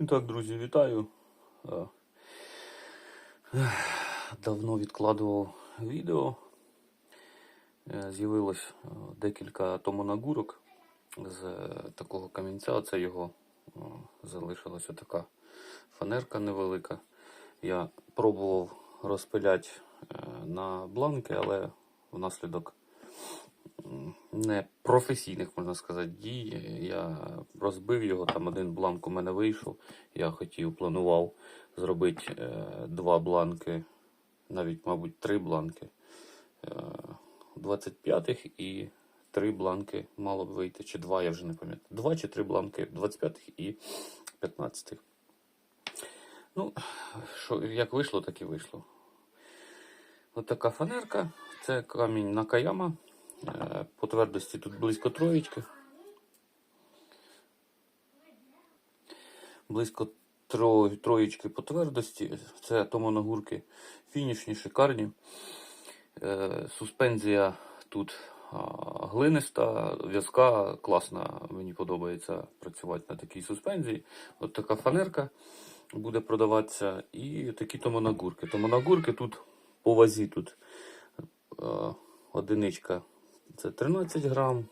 І так, друзі, вітаю. Е, Давно відкладував відео. Е, З'явилось е, декілька томонагурок з такого камінця. Це його залишилася така фанерка невелика. Я пробував розпиляти на бланки, але внаслідок не професійних, можна сказати, дій. Я розбив його, там один бланк у мене вийшов. Я хотів, планував зробити е, два бланки, навіть, мабуть, три бланки е, 25-х і три бланки мало б вийти, чи два, я вже не пам'ятаю. Два чи три бланки 25-х і 15-х. Ну, що, як вийшло, так і вийшло. От така фанерка. Це камінь Накаяма. Е, По твердості тут близько троєчки. Близько тро- троєчки по твердості. Це томонагурки фінішні, шикарні. Е, Суспензія тут глиниста, в'язка, класна. Мені подобається працювати на такій суспензії. От така фанерка буде продаватися. І такі томонагурки. Томонагурки тут по вазі тут е, одиничка це 13 грам,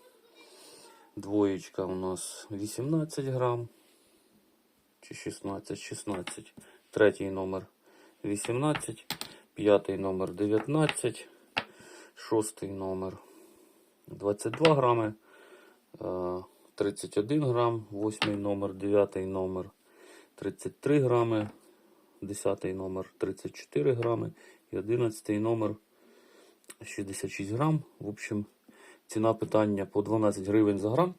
двоєчка у нас 18 грам. Чи 16, 16, третій номер 18, п'ятий номер 19, шостий номер 22 грами, е, 31 грам, восьмий номер, дев'ятий номер 33 грами, десятий номер 34 грами. І одинадцятий номер 66 грам. В общем, ціна питання по 12 гривень за грам.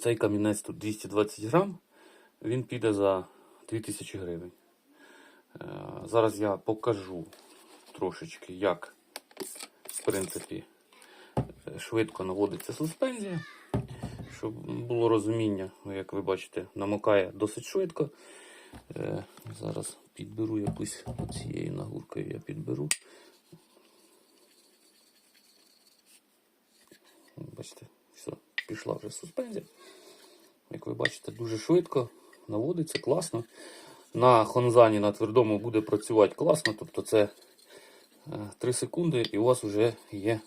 Цей камінець тут 220 грам. Він піде за 2000 гривень. Е, Зараз я покажу трошечки, як, в принципі, швидко наводиться суспензія. Щоб було розуміння, як ви бачите, намокає досить швидко. Е, Зараз підберу якусь цією нагуркою я підберу. Бачите, все, пішла вже суспензія. Як ви бачите, дуже швидко наводиться, класно. На хонзані на твердому буде працювати класно. Тобто це 3 секунди і у вас вже є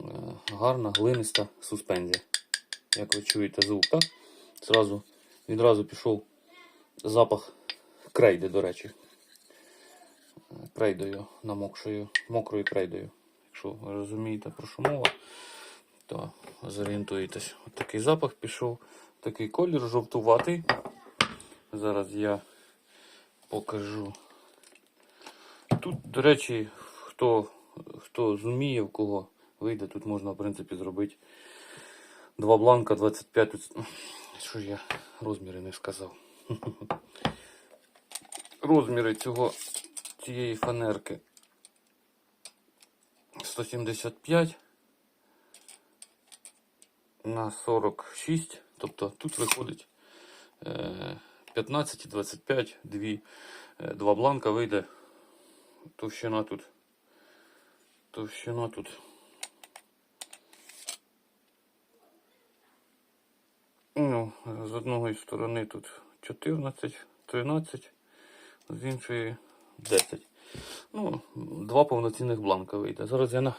е, гарна глиниста суспензія. Як ви чуєте звук, так? Зразу, відразу пішов запах крейди, до речі. Е, Крейдою намокшою, мокрою крейдою. Якщо ви розумієте, про що мова, то зорієнтуєтесь. От такий запах пішов, такий колір жовтуватий. Зараз я покажу. Тут, до речі, хто, хто зуміє, в кого вийде, тут можна, в принципі, зробити два бланка 25. Що ж я розміри не сказав. Розміри цього, цієї фанерки 175 на 46. Тобто тут виходить е, 15 і 25, дві, е, два бланка вийде. Товщина тут. Товщина тут. Ну, з одної сторони тут 14, 13, з іншої 10. Ну, два повноцінних бланка вийде. Зараз я на,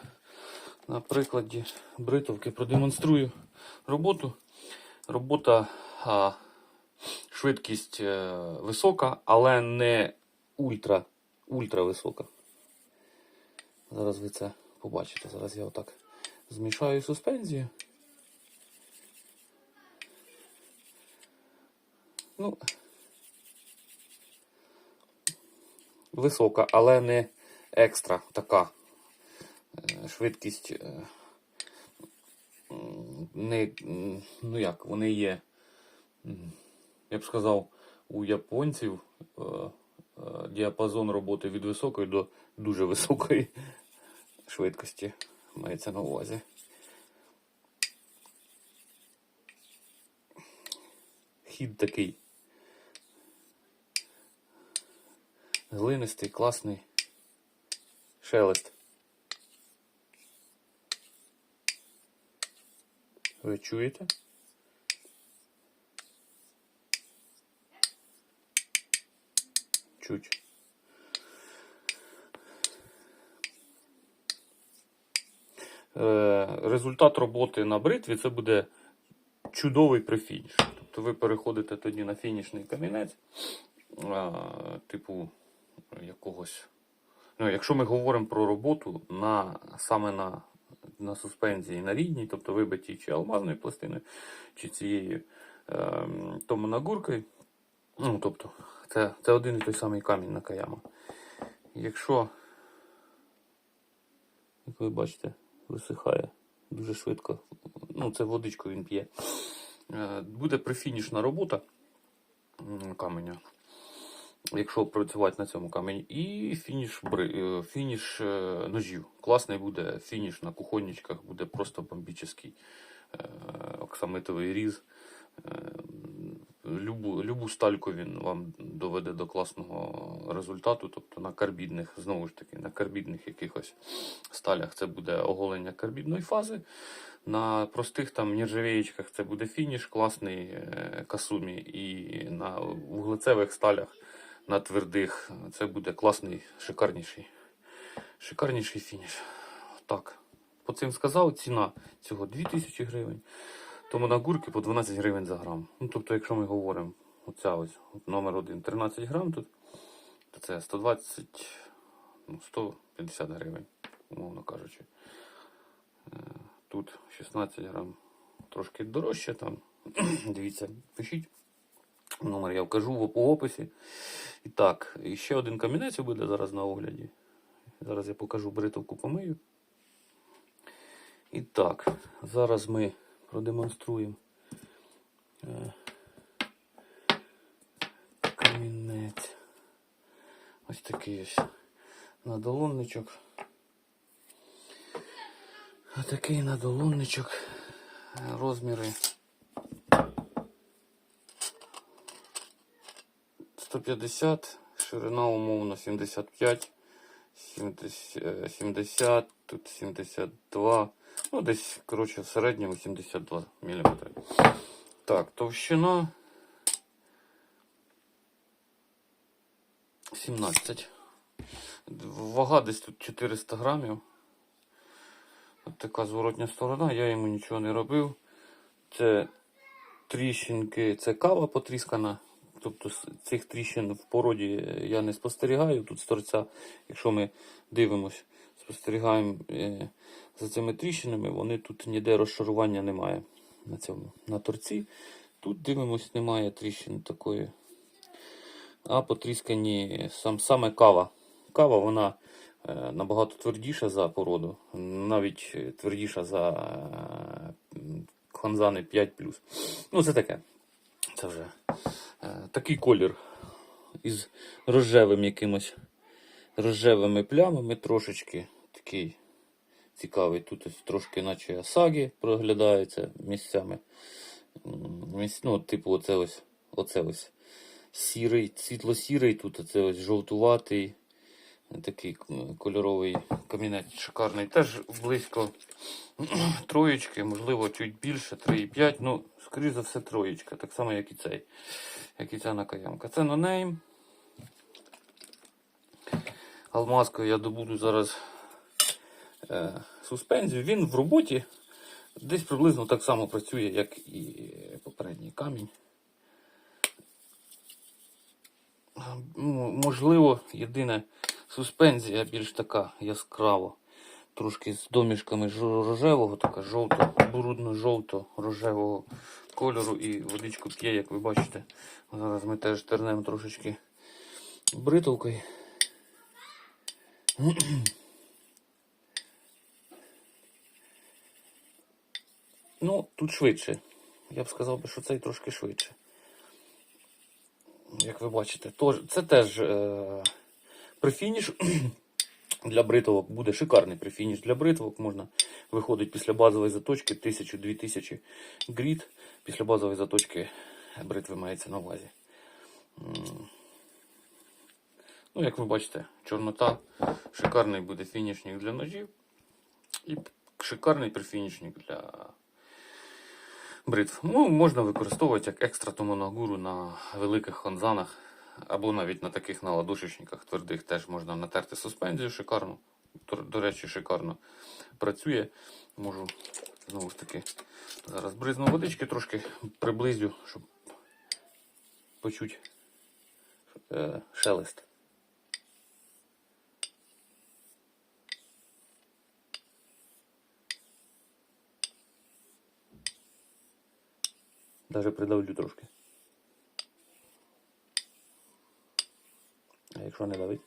на прикладі бритовки продемонструю роботу. Робота а, швидкість е, висока, але не ультра, ультра висока. Зараз ви це побачите. Зараз я отак змішаю суспензію. Ну, висока, але не екстра така швидкість. е, Не, ну як, вони є, я б сказав, у японців е, е, діапазон роботи від високої до дуже високої швидкості мається на увазі. Хід такий глинистий, класний шелест. Ви чуєте? чуть. Е, Результат роботи на бритві це буде чудовий префініш. Тобто ви переходите тоді на фінішний камінець, типу якогось. Ну, якщо ми говоримо про роботу на, саме на, на суспензії на рідній, тобто вибитій чи алмазною пластиною, чи цією е, томонагуркою, ну, тобто, це, це один і той самий камінь на каяма. Якщо, як ви бачите, висихає дуже швидко, ну, це водичку він п'є. Е, Буде прифінішна робота каменя, якщо працювати на цьому камені, і фініш, е, фініш е, ножів. Класний буде фініш на кухонничках, буде просто бомбічний е, оксамитовий різ. Любу, любу стальку він вам доведе до класного результату, тобто на карбідних, знову ж таки, на карбідних якихось сталях це буде оголення карбідної фази. На простих там нержавеєчках це буде фініш класний касумі, і на вуглецевих сталях, на твердих, це буде класний, шикарніший, шикарніший фініш. Так. По цим сказав, ціна цього 2000 гривень. Тому на гурки по 12 гривень за грам. Ну, тобто, якщо ми говоримо, оця ось номер один 13 грам тут, то це 120, ну, 150 гривень, умовно кажучи. Е, Тут 16 грам трошки дорожче там. Дивіться, пишіть. Номер я вкажу в описі. І так, і ще один камінець буде зараз на огляді. Зараз я покажу бритовку помию. І так, зараз ми продемонструємо е, камінець. Ось такий ось надолонничок. Отакий надолонничок. Е, Розміри 150, ширина умовно 75, 70, е, 70, тут 72. Ну, десь, коротше, в середньому 72 мм. Так, товщина 17. Вага десь тут 400 грамів. От така зворотня сторона, я йому нічого не робив. Це тріщинки, це кава потріскана. Тобто цих тріщин в породі я не спостерігаю. Тут з торця, якщо ми дивимось, спостерігаємо е, за цими тріщинами, вони тут ніде розшарування немає на цьому на торці. Тут дивимось, немає тріщин такої. А потріскані сам, саме кава. Кава вона е, набагато твердіша за породу, навіть твердіша за е, ханзани 5. Ну, це таке. Це вже е, такий колір із рожевим якимось рожевими плямами трошечки. Такий цікавий. Тут ось трошки наче асаги проглядається місцями. Міс- Ну, типу, оце ось, оце ось сірий, світло-сірий, тут оце ось жовтуватий. Такий кольоровий камінець шикарний. Теж близько троєчки, можливо, чуть більше, 3,5. Ну, скоріш за все, троєчка. Так само, як і цей. Як і ця накаямка. Це нонейм. Алмазкою я добуду зараз е, суспензію. Він в роботі десь приблизно так само працює, як і попередній камінь. Можливо, єдине суспензія більш така яскрава. Трошки з домішками рожевого, така жовто, брудно-жовто-рожевого кольору і водичку п'є, як ви бачите. Зараз ми теж тернемо трошечки бритовкою. Ну, тут швидше. Я б сказав що цей трошки швидше. Як ви бачите, це теж е, прифініш для бритовок буде шикарний прифініш для бритвок. Можна виходить після базової заточки 1000-2000 гріт. Після базової заточки бритви мається на увазі. Ну, як ви бачите, чорнота, шикарний буде фінішник для ножів і шикарний прифінішник для бритв. Ну, можна використовувати як екстра томонагуру на великих ханзанах. Або навіть на таких наладушечниках твердих теж можна натерти суспензію шикарно. До, речі, шикарно працює. Можу знову ж таки зараз бризну водички, трошки приблизю, щоб почути е, шелест. Даже придавлю трошки. А якщо не давить?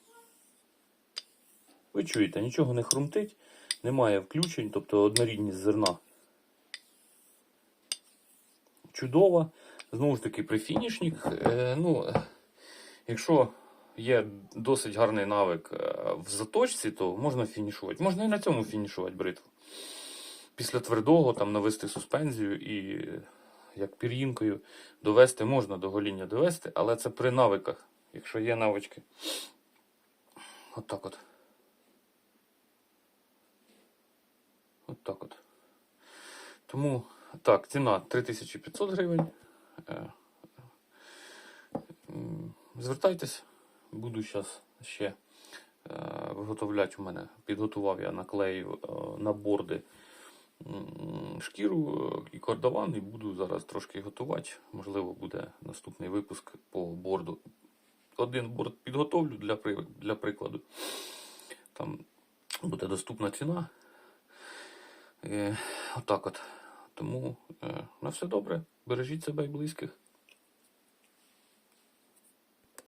Ви чуєте, нічого не хрумтить, немає включень, тобто однорідність зерна. Чудова. Знову ж таки, при фінішнік. Е, ну, якщо є досить гарний навик е, в заточці, то можна фінішувати. Можна і на цьому фінішувати бритву. Після твердого там навести суспензію і як пір'їнкою довести можна до гоління довести, але це при навиках, якщо є навички. От так от. От так от. Тому, так, ціна 3500 гривень. Е, Звертайтесь, буду зараз ще е, виготовляти у мене. Підготував я наклеїв е, на борди шкіру і кордован, і буду зараз трошки готувати. Можливо, буде наступний випуск по борду. Один борт підготовлю для, для прикладу. Там буде доступна ціна. Е, отак от. Тому е, на все добре. Бережіть себе і близьких.